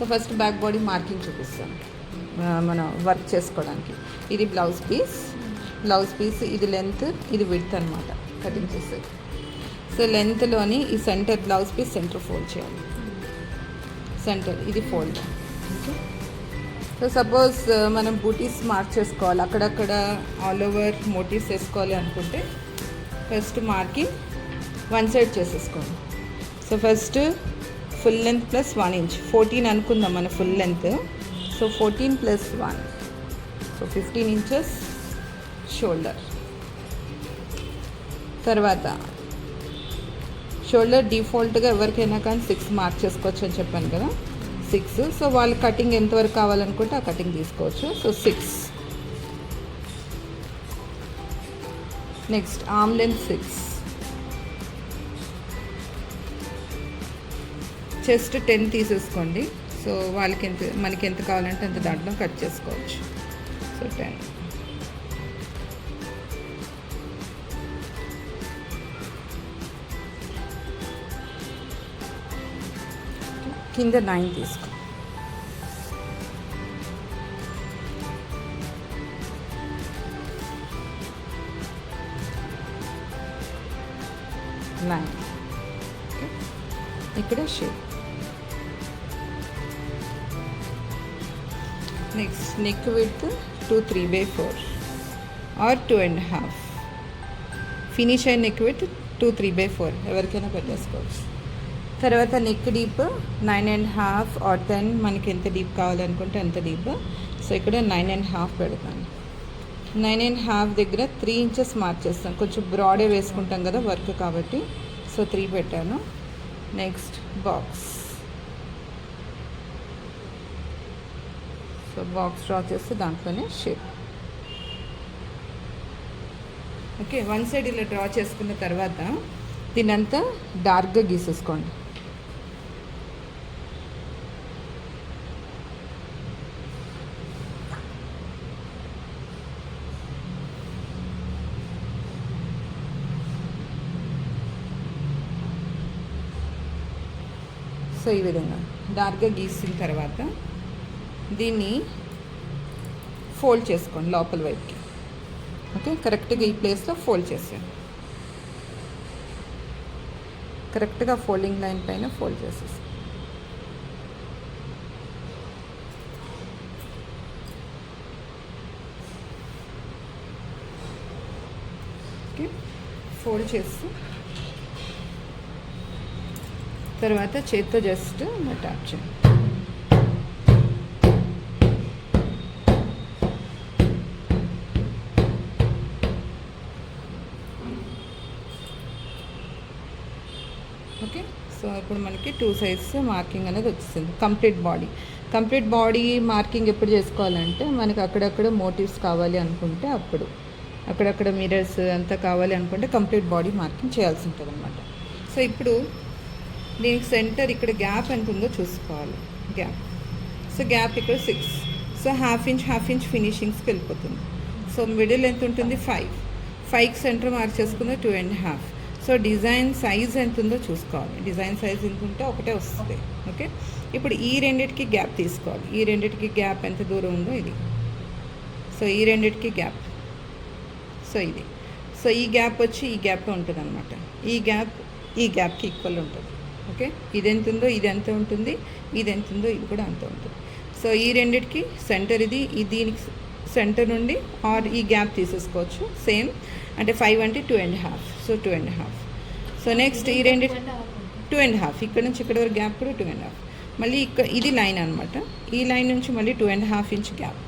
So first back body marking చూపిస్తాను. మనం work చేసుకోవడానికి. ఇది బ్లౌజ్ పీస్ బ్లౌజ్ పీస్ ఇది లెంత్ ఇది విడ్త్ అనమాట కటింగ్ చేసేది సో లెంత్లోని ఈ centre blouse piece centre fold చేయాలి. సెంటర్ ఇది ఫోల్డ్ ఓకే సో సపోజ్ మనం బూటీస్ మార్క్ చేసుకోవాలి. అక్కడక్కడ ఆల్ ఓవర్ మోటీస్ వేసుకోవాలి అనుకుంటే ఫస్ట్ మార్కింగ్ వన్ సైడ్ చేసేసుకోండి. So first full length plus one inch fourteen అనుకుందాం మన full length so fourteen plus one so fifteen inches shoulder తర్వాత షోల్డర్ డిఫాల్ట్గా ఎవరికైనా కానీ సిక్స్ మార్క్ చేసుకోవచ్చు అని చెప్పాను కదా. సిక్స్ సో వాళ్ళు కటింగ్ ఎంతవరకు కావాలనుకుంటే ఆ కటింగ్ తీసుకోవచ్చు. So six next arm length six chest ten తీసేసుకోండి. సో వాళ్ళకి ఎంత మనకి ఎంత కావాలంటే అంత దాంట్లో కట్ చేసుకోవచ్చు. So ten. కింద నైన్ తీసుకో. నైన్. ఇక్కడ shape. Next neck with two three by four or two and half finish అయిన neck with two three by four ఎవరికైనా పెట్టేసుకోవచ్చు. తర్వాత neck deep nine and half or ten మనకి ఎంత డీప్ కావాలనుకుంటే అంత డీప్ సో ఇక్కడ నైన్ అండ్ హాఫ్ పెడతాను. నైన్ అండ్ హాఫ్ దగ్గర త్రీ ఇంచెస్ మార్క్ చేస్తాను. కొంచెం బ్రాడే వేసుకుంటాం కదా వర్క్ కాబట్టి. సో త్రీ పెట్టాను. Next box so box draw చేస్తే దాంట్లోనే షేప్ ఓకే వన్ సైడ్ ఇలా డ్రా చేసుకున్న తర్వాత దీనంతా డార్క్గా గీసేసుకోండి. సో ఈ విధంగా డార్క్గా గీసిన తర్వాత దీన్ని ఫోల్డ్ చేసుకోండి లోపల వైపుకి. ఓకే కరెక్ట్గా ఈ ప్లేస్లో ఫోల్డ్ చేసాను కరెక్ట్గా ఫోల్డింగ్ లైన్ పైన ఫోల్డ్ చేసేసి ఓకే ఫోల్డ్ చేస్తూ తర్వాత చేత్తో జస్ట్ ట్యాప్ చేయండి ఓకే సో ఇప్పుడు మనకి టూ సైడ్స్ మార్కింగ్ అనేది వచ్చేసింది. Complete body. Complete body marking ఎప్పుడు చేసుకోవాలంటే మనకి అక్కడక్కడ మోటివ్స్ కావాలి అనుకుంటే అప్పుడు. అక్కడక్కడ మిరర్స్ అంతా కావాలి అనుకుంటే కంప్లీట్ బాడీ మార్కింగ్ చేయాల్సి ఉంటుంది అనమాట సో ఇప్పుడు దీనికి సెంటర్ ఇక్కడ గ్యాప్ ఎంత ఉందో చూసుకోవాలి. గ్యాప్. సో గ్యాప్ ఇక్కడ six so half inch half inch ఫినిషింగ్స్కి వెళ్ళిపోతుంది. సో మిడిల్ ఎంత ఉంటుంది? ఫైవ్ ఫైవ్కి centre మార్చేసుకుంది two and half so design size ఎంత ఉందో చూసుకోవాలి. డిజైన్ సైజ్ ఎంత ఉంటే ఒకటే వస్తుంది. ఓకే ఇప్పుడు ఈ రెండిటికి గ్యాప్ తీసుకోవాలి. ఈ రెండిటికి గ్యాప్ ఎంత దూరం ఉందో ఇది. సో ఈ రెండిటికి గ్యాప్. సో ఇది. సో ఈ గ్యాప్ వచ్చి ఈ గ్యాప్ ఉంటుంది అనమాట ఈ గ్యాప్ ఈ గ్యాప్కి ఈక్వల్ ఉంటుంది. ఓకే? ఇది ఎంత ఉందో ఇది ఎంత ఉంటుంది ఇది ఎంత ఉందో ఇది కూడా అంత ఉంటుంది. సో ఈ రెండిటికి సెంటర్ ఇది ఈ దీనికి సెంటర్ నుండి ఆర్ ఈ గ్యాప్ తీసేసుకోవచ్చు సేమ్. అంటే ఫైవ్ అంటే two and half so two and half. So next ఈ రెండు టూ అండ్ హాఫ్ ఇక్కడ నుంచి ఇక్కడ వరకు గ్యాప్ కూడా టూ అండ్ హాఫ్. మళ్ళీ ఇక్కడ ఇది లైన్ అనమాట ఈ లైన్ నుంచి మళ్ళీ two and half inch gap.